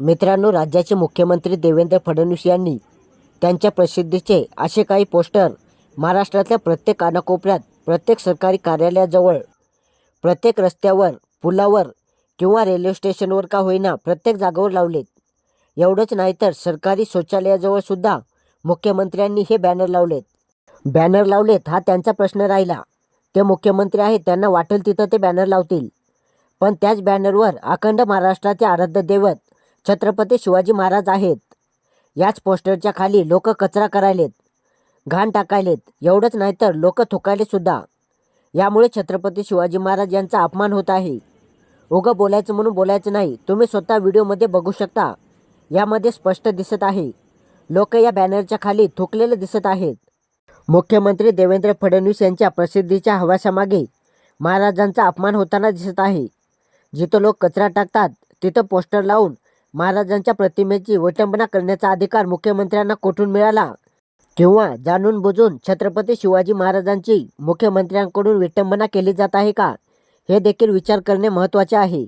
मित्रांनो राज्याचे मुख्यमंत्री देवेंद्र फडणवीस यांनी त्यांच्या प्रसिद्धीचे असे काही पोस्टर महाराष्ट्रातल्या प्रत्येक कानाकोपऱ्यात प्रत्येक सरकारी कार्यालयाजवळ प्रत्येक रस्त्यावर पुलावर किंवा रेल्वे स्टेशनवर का होईना प्रत्येक जागेवर लावलेत. एवढंच नाही तर सरकारी शौचालयाजवळ सुद्धा मुख्यमंत्र्यांनी हे बॅनर लावलेत. बॅनर लावलेत हा त्यांचा प्रश्न राहिला. ते मुख्यमंत्री आहेत त्यांना वाटेल तिथं ते बॅनर लावतील. पण त्याच बॅनरवर अखंड महाराष्ट्राचे आराध्य दैवत छत्रपती शिवाजी महाराज आहेत. याच पोस्टरच्या खाली लोक कचरा करायलेत घाण टाकायलेत एवढंच नाही तर लोक थुकायले सुद्धा. यामुळे छत्रपती शिवाजी महाराज यांचा अपमान होत आहे. उगं बोलायचं म्हणून बोलायचं नाही तुम्ही स्वतः व्हिडिओमध्ये बघू शकता. यामध्ये स्पष्ट दिसत आहे. लोक या बॅनरच्या खाली थुकलेले दिसत आहेत. मुख्यमंत्री देवेंद्र फडणवीस यांच्या प्रसिद्धीच्या हवासामागे महाराजांचा अपमान होताना दिसत आहे. जिथं लोक कचरा टाकतात तिथं पोस्टर लावून महाराजांच्या प्रतिमेची विटंबना करण्याचा अधिकार मुख्यमंत्र्यांना कोठून मिळाला? किंवा जाणून बुजून छत्रपती शिवाजी महाराजांची मुख्यमंत्र्यांकडून विटंबना केली जात आहे का? हे देखील विचार करणे महत्त्वाचे आहे.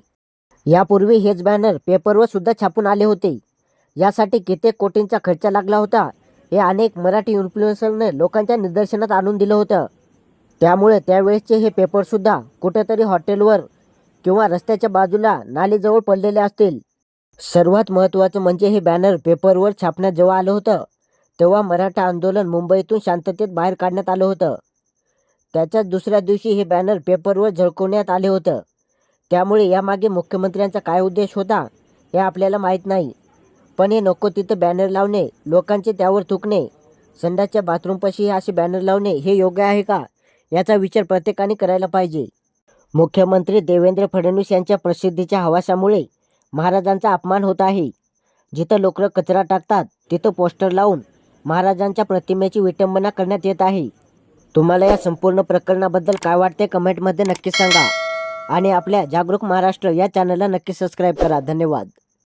यापूर्वी हेच बॅनर पेपरवर सुद्धा छापून आले होते. यासाठी कित्येक कोटींचा खर्च लागला होता. हे अनेक मराठी इन्फ्लुएन्सरने लोकांच्या निदर्शनात आणून दिलं होतं. त्यामुळे त्यावेळेसचे हे पेपरसुद्धा कुठेतरी हॉटेलवर किंवा रस्त्याच्या बाजूला नालीजवळ पडलेले असतील. सर्वात महत्त्वाचं म्हणजे हे बॅनर पेपरवर छापण्यात जेव्हा आलं होतं तेव्हा मराठा आंदोलन मुंबईतून शांततेत बाहेर काढण्यात आलं होतं. त्याच्याच दुसऱ्या दिवशी हे बॅनर पेपरवर झळकवण्यात आले होतं. त्यामुळे यामागे मुख्यमंत्र्यांचा काय उद्देश होता हे आपल्याला माहीत नाही. पण हे नको तिथं बॅनर लावणे लोकांचे त्यावर थुकणे संडासच्या बाथरूमपाशी हे असे बॅनर लावणे हे योग्य आहे का? याचा विचार प्रत्येकाने करायला पाहिजे. मुख्यमंत्री देवेंद्र फडणवीस यांच्या प्रसिद्धीच्या हवासामुळे महाराजांचा अपमान होत आहे. जिथं लोक कचरा टाकतात तिथं पोस्टर लावून महाराजांच्या प्रतिमेची विटंबना करण्यात येत आहे. तुम्हाला या संपूर्ण प्रकरणाबद्दल काय वाटते कमेंटमध्ये नक्की सांगा. आणि आपल्या जागरूक महाराष्ट्र या चॅनलला नक्की सबस्क्राईब करा. धन्यवाद.